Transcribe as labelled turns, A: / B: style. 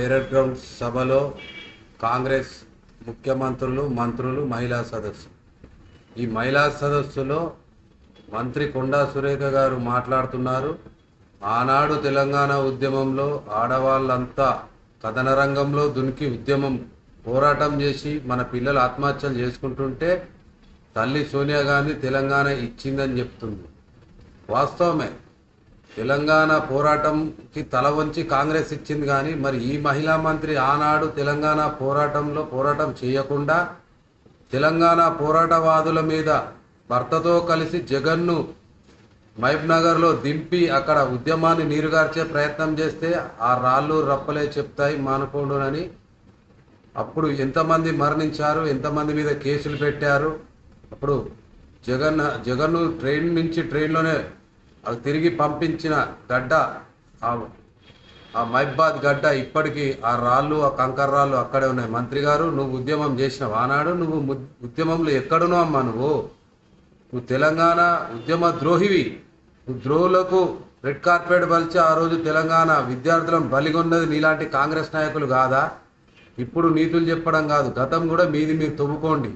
A: Parade ground సభలో కాంగ్రెస్ ముఖ్యమంత్రులు మంత్రులు మహిళా సదస్సు. ఈ మహిళా సదస్సులో మంత్రి కొండా సురేఖ గారు మాట్లాడుతున్నారు. ఆనాడు తెలంగాణ ఉద్యమంలో ఆడవాళ్ళంతా కథన రంగంలో దునికి ఉద్యమం పోరాటం చేసి మన పిల్లలు ఆత్మహత్యలు చేసుకుంటుంటే తల్లి సోనియా గాంధీ తెలంగాణ ఇచ్చిందని చెప్తుంది. వాస్తవమే. తెలంగాణ పోరాటంకి తల వంచి కాంగ్రెస్ ఇచ్చింది కానీ మరి ఈ మహిళా మంత్రి ఆనాడు తెలంగాణ పోరాటంలో పోరాటం చేయకుండా తెలంగాణ పోరాటవాదుల మీద భర్తతో కలిసి జగన్ను మహబ్ నగర్లో దింపి అక్కడ ఉద్యమాన్ని నీరుగార్చే ప్రయత్నం చేస్తే ఆ రాళ్ళు రప్పలే చెప్తాయి మానుకోండునని. అప్పుడు ఎంతమంది మరణించారు ఎంతమంది మీద కేసులు పెట్టారు. అప్పుడు జగన్ జగన్ను ట్రైన్ నుంచి ట్రైన్లోనే అది తిరిగి పంపించిన గడ్డ ఆ మైబాద్ గడ్డ ఇప్పటికీ ఆ రాళ్ళు ఆ కంకర రాళ్ళు అక్కడే ఉన్నాయి. మంత్రి గారు నువ్వు ఉద్యమం చేసినావు. ఆనాడు నువ్వు ఉద్యమంలో ఎక్కడునో అమ్మా నువ్వు? నువ్వు తెలంగాణ ఉద్యమ ద్రోహివి. నువ్వు ద్రోహులకు రెడ్ కార్పెట్ బలిచి ఆ రోజు తెలంగాణ విద్యార్థులను బలిగొన్నది నీలాంటి కాంగ్రెస్ నాయకులు కాదా? ఇప్పుడు నీతులు చెప్పడం కాదు. గతం కూడా మీది మీరు తవ్వుకోండి.